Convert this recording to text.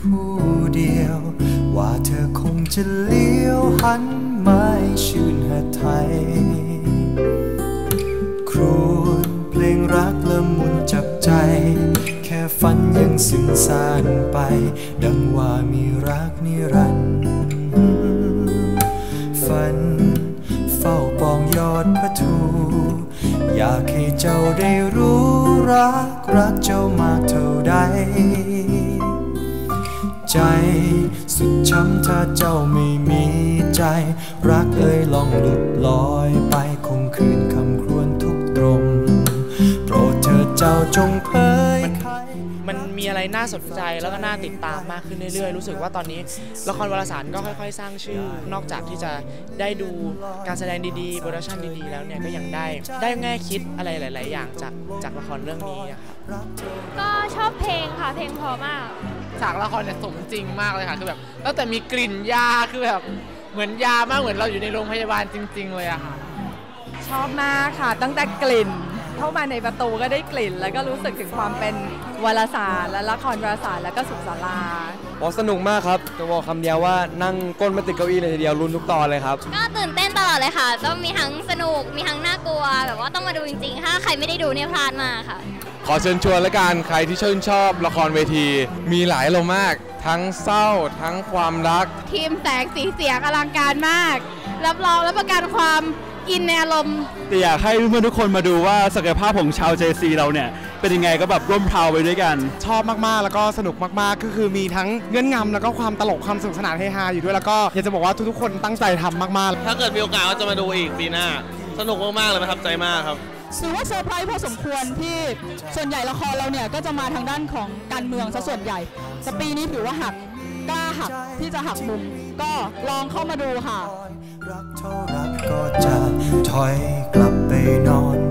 ผู้เดียว ว่าเธอคงจะเลี้ยวหันไม่ชื่นหาไทย ครูนเพลงรักละมุนจับใจ แค่ฝันยังสิ้นสานไป ดังว่ามีรักนิรันดร์ฝันเฝ้าปองยอดพระทูอยากให้เจ้าได้รู้รักรักเจ้ามากเท่าใด ใจ สุดช้ำถ้าเจ้าไม่มีใจ รักเอ่ยลองหลุดลอยไปคงคืนคำครวญทุกตรง โปรดเถิดเจ้าจงเผยไขมันมีอะไรน่าสนใจแล้วก็น่าติดตามมากขึ้นเรื่อยๆ รู้สึกว่าตอนนี้ละครวารสารก็ค่อยๆ สร้างชื่อ นอกจากที่จะได้ดูการแสดงดีๆ โปรดักชันดีๆ แล้วเนี่ยก็ยังได้ได้แง่คิดอะไรหลาย ๆ อย่างจากจากละครเรื่องนี้อะครับก็ชอบเพลงค่ะเพลงเพอมาก ฉากละครเนี่ยสมจริงมากเลยค่ะ คือแบบตั้งแต่มีกลิ่นยาคือแบบเหมือนยามากเหมือนเราอยู่ในโรงพยาบาลจริง ๆ เลยอะค่ะ ชอบมากค่ะ ตั้งแต่กลิ่น เข้ามาในประตูก็ได้กลิ่น แล้วก็รู้สึกถึงความเป็นวารสารและละครวารสารแล้วก็สุขศาลาโอ้สนุกมากครับ จะบอกคำเดียวว่านั่งก้นมาติดเก้าอี้เลยทีเดียวรุนทุกตอนเลยครับ ก็ตื่นเต้นตลอดเลยค่ะ ต้องมีทั้งสนุก มีทั้งน่ากลัว แบบว่าต้องมาดูจริงๆ ถ้าใครไม่ได้ดูเนี่ยพลาดมากค่ะ ขอเชิญชวนและกันใครที่ชื่นชอบละครเวที มีหลายอารมณ์มาก ทั้งเศร้า ทั้งความรัก ทีมแสงสีเสียงอลังการมาก รับรองรับประกันความ อินในอารมณ์ แต่อยากให้เพื่อนๆทุกคนมาดูว่าศักยภาพของชาว JC เราเนี่ย เป็นยังไงก็แบบร่วมเพลาไปด้วยกัน ชอบมากๆ แล้วก็สนุกมากๆ ก็คือมีทั้งเงื่อนงำแล้วก็ความตลกความสนุกสนานเฮฮาอยู่ด้วยแล้วก็อยากจะบอกว่าทุกๆคนตั้งใจทำมากๆถ้าเกิดมีโอกาสก็จะมาดูอีกปีหน้า สนุกมากๆเลยประทับใจมากครับ ถือว่าเซอร์ไพรส์พอสมควรที่ส่วนใหญ่ละครเราเนี่ยก็จะมาทางด้านของการเมืองซะส่วนใหญ่ แต่ปีนี้ถือว่าหักกล้าหักที่จะหักมุม ก็ลองเข้ามาดูค่ะ รักเท่ารัก ก็จะถอยกลับไปนอน